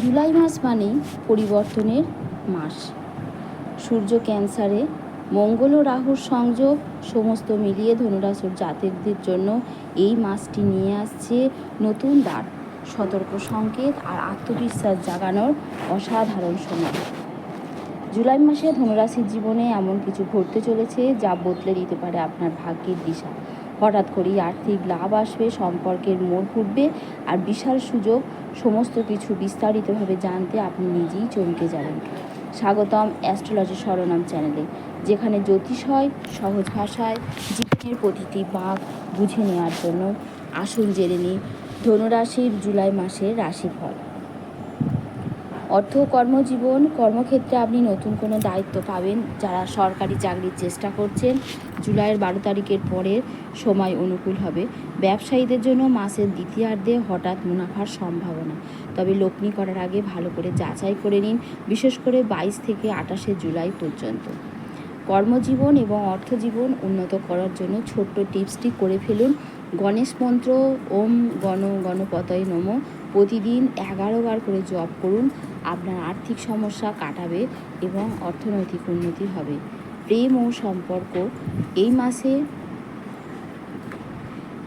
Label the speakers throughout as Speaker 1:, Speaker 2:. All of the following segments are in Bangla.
Speaker 1: জুলাই মাস মানেই পরিবর্তনের মাস। সূর্য ক্যান্সারে মঙ্গল ও রাহুর সংযোগ, সমস্ত মিলিয়ে ধনুরাশুর জাতকদের জন্য এই মাসটি নিয়ে আসছে নতুন দ্বার। সতর্ক সংকেত আর আত্মবিশ্বাস জাগানোর অসাধারণ সময়। জুলাই মাসে ধনুরাশির জীবনে এমন কিছু ঘটতে চলেছে যা বদলে দিতে পারে আপনার ভাগ্যের দিশা। হঠাৎ করেই আর্থিক লাভ আসবে, সম্পর্কের মোড় ঘুরবে আর বিশাল সুযোগ, সমস্ত কিছু বিস্তারিতভাবে জানতে আপনি নিজেই চমকে যাবেন। স্বাগতম অ্যাস্ট্রোলজি স্মরণাম চ্যানেলে, যেখানে জ্যোতিষ হয়, সহজ ভাষায়, জীবনের প্রতিটি বাঘ বুঝে নেওয়ার জন্য আসুন জেনে নিই ধনুরাশির জুলাই মাসের রাশিফল। অর্থ, কর্মজীবন, কর্মক্ষেত্রে আপনি নতুন কোনো দায়িত্ব পাবেন যারা সরকারি চাকরির চেষ্টা করছেন। জুলাইয়ের বারো তারিখের পরের সময় অনুকূল হবে। ব্যবসায়ীদের জন্য মাসের দ্বিতীয়ার্ধে হঠাৎ মুনাফার সম্ভাবনা। তবে লগ্নি করার আগে ভালো করে যাচাই করে নিন, বিশেষ করে বাইশ থেকে আঠাশে জুলাই পর্যন্ত। কর্মজীবন এবং অর্থজীবন উন্নত করার জন্য ছোট্ট টিপসটি করে ফেলুন। গণেশ মন্ত্র, ওম গণ গণপতয় নম। প্রতিদিন এগারো বার করে জপ করুন, আপনার আর্থিক সমস্যা কাটাবে এবং অর্থনৈতিক উন্নতি হবে। প্রেম ও সম্পর্ক, এই মাসে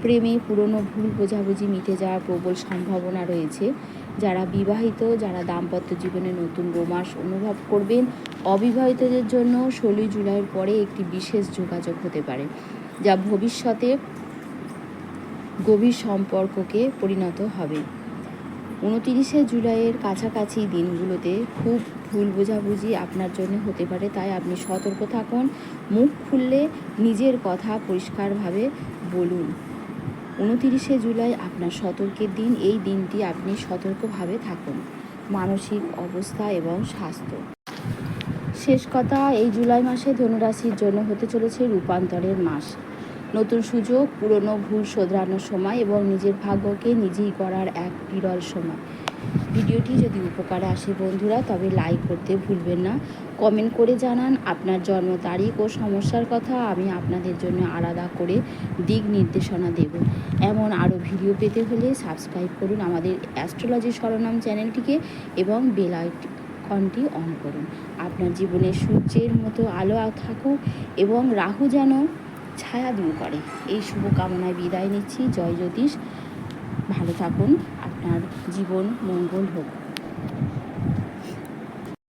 Speaker 1: প্রেমে পুরনো ভুল বোঝাবুঝি মিটে যাওয়ার প্রবল সম্ভাবনা রয়েছে। যারা বিবাহিত, যারা দাম্পত্য জীবনে নতুন রোমাস অনুভব করবেন, অবিবাহিতদের জন্য ষোলোই জুলাইয়ের পরে একটি বিশেষ যোগাযোগ হতে পারে, যা ভবিষ্যতে গভীর সম্পর্ককে পরিণত হবে। উনতিরিশে জুলাইয়ের কাছাকাছি দিনগুলোতে খুব ভুল বোঝাবুঝি আপনার জন্য হতে পারে, তাই আপনি সতর্ক থাকুন, মুখ খুললে নিজের কথা পরিষ্কারভাবে বলুন। উনতিরিশে জুলাই আপনার সতর্কের দিন, এই দিনটি আপনি সতর্কভাবে থাকুন, মানসিক অবস্থা এবং স্বাস্থ্য। শেষ কথা, এই জুলাই মাসে ধনুরাশির জন্য হতে চলেছে রূপান্তরের মাস। নতুন সুযোগ, পুরনো ভুল শোধরানোর সময় এবং নিজের ভাগ্যকে নিজেই করার এক বিরল সময়। ভিডিওটি যদি উপকারে আসে বন্ধুরা, তবে লাইক করতে ভুলবেন না। কমেন্ট করে জানান আপনার জন্ম তারিখ ও সমস্যার কথা, আমি আপনাদের জন্য আলাদা করে দিক নির্দেশনা দেব। এমন আরও ভিডিও পেতে হলে সাবস্ক্রাইব করুন আমাদের অ্যাস্ট্রোলজি সরনাম চ্যানেলটিকে এবং বেল আইকনটি অন করুন। আপনার জীবনে সূর্যের মতো আলো থাকুক এবং রাহু যেন ছায়া দূর করে। এই শুভকামনায় বিদায় নিচ্ছি। জয় জ্যোতিষ। ভালো থাকুন। আপনার জীবন মঙ্গল হোক।